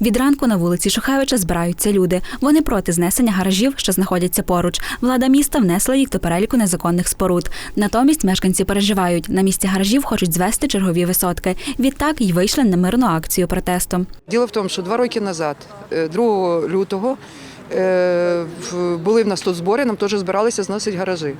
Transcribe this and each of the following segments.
Від ранку на вулиці Шухевича збираються люди. Вони проти знесення гаражів, що знаходяться поруч. Влада міста внесла їх до переліку незаконних споруд. Натомість мешканці переживають. На місці гаражів хочуть звести чергові висотки. Відтак й вийшли на мирну акцію протесту. Діло в тому, що два роки назад, е, 2 лютого, е, були в нас тут збори, нам теж збиралися зносити гаражі.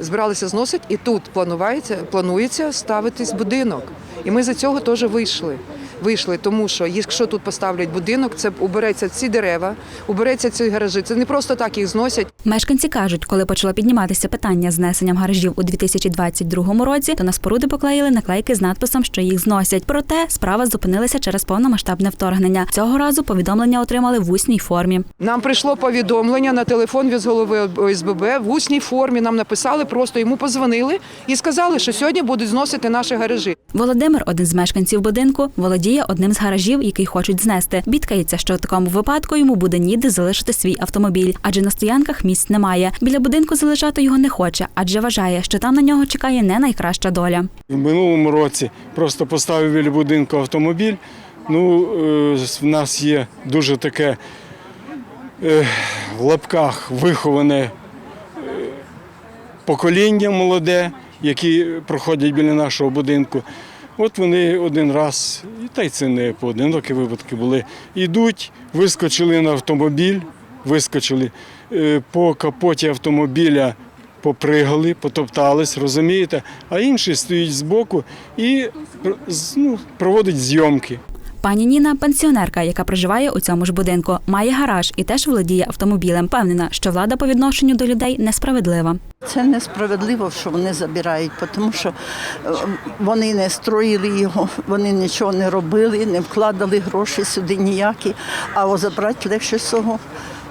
Збиралися зносити, і тут планується, планується ставитись будинок. І ми за цього теж вийшли. Вийшли, тому що якщо тут поставлять будинок, це убереться ці дерева, убереться ці гаражі. Це не просто так їх зносять. Мешканці кажуть, коли почало підніматися питання з знесенням гаражів у 2022 році, то на споруди поклеїли наклейки з надписом, що їх зносять. Проте справа зупинилася через повномасштабне вторгнення. Цього разу повідомлення отримали в усній формі. Нам прийшло повідомлення на телефон від голови ОСББ в усній формі. Нам написали, просто йому позвонили і сказали, що сьогодні будуть зносити наші гаражі. Володимир, один з мешканців будинку, володіє одним з гаражів, який хочуть знести. Бідкається, що в такому випадку йому буде ніде залишити свій автомобіль, адже на стоянках місць немає. Біля будинку залишати його не хоче, адже вважає, що там на нього чекає не найкраща доля. В минулому році просто поставив біля будинку автомобіль. Ну, е, в нас є дуже таке е, в лапках виховане е, покоління молоде, які проходять біля нашого будинку. От вони один раз, і та й це не поодинокі випадки були. Йдуть, вискочили на автомобіль, вискочили е, по капоті автомобіля попригали, потоптались, розумієте, а інші стоїть збоку і ну, проводить зйомки. Пані Ніна пенсіонерка, яка проживає у цьому ж будинку, має гараж і теж володіє автомобілем. Певнена, що влада по відношенню до людей несправедлива. Це несправедливо, що вони забирають, тому що е, вони не строїли його, вони нічого не робили, не вкладали гроші сюди ніякі, а забрати легше всього.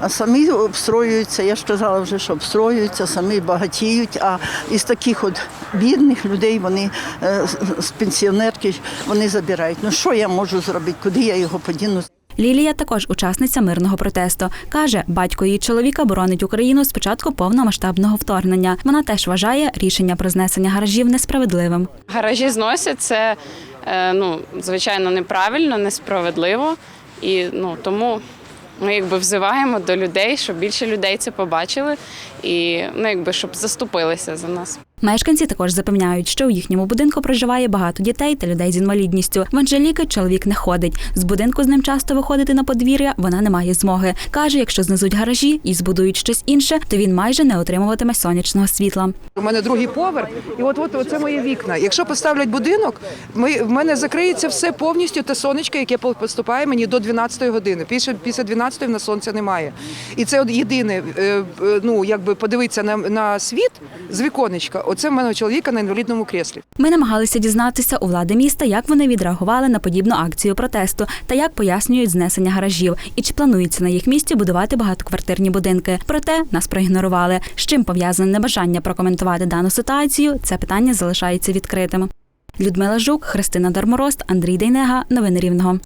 А самі обстроюються, я ж казала вже, що обстроюються, самі багатіють. А із таких от бідних людей вони е, з- пенсіонерки вони забирають. Ну що я можу зробити? Куди я його подіну? Лілія також учасниця мирного протесту. Каже, батько її чоловіка боронить Україну з початку повномасштабного вторгнення. Вона теж вважає рішення про знесення гаражів несправедливим. Гаражі зносять це е, ну, звичайно неправильно, несправедливо. І ну, тому ми якби взиваємо до людей, щоб більше людей це побачили і ну, якби, щоб заступилися за нас. Мешканці також запевняють, що у їхньому будинку проживає багато дітей та людей з інвалідністю. В Анжеліки чоловік не ходить. З будинку з ним часто виходити на подвір'я вона не має змоги. Каже, якщо знесуть гаражі і збудують щось інше, то він майже не отримуватиме сонячного світла. У мене другий поверх, і от от це мої вікна. Якщо поставлять будинок, ми, в мене закриється все повністю те сонечко, яке поступає мені до 12 години. Після, після 12 в нас сонця немає. І це от єдине, е, е, ну якби подивитися на, на світ з віконечка. Оце в мене чоловіка на інвалідному креслі. Ми намагалися дізнатися у влади міста, як вони відреагували на подібну акцію протесту та як пояснюють знесення гаражів, і чи планується на їх місці будувати багатоквартирні будинки. Проте нас проігнорували. З чим пов'язане небажання прокоментувати дану ситуацію, це питання залишається відкритим. Людмила Жук, Христина Дарморост, Андрій Дейнега. Новини Рівного.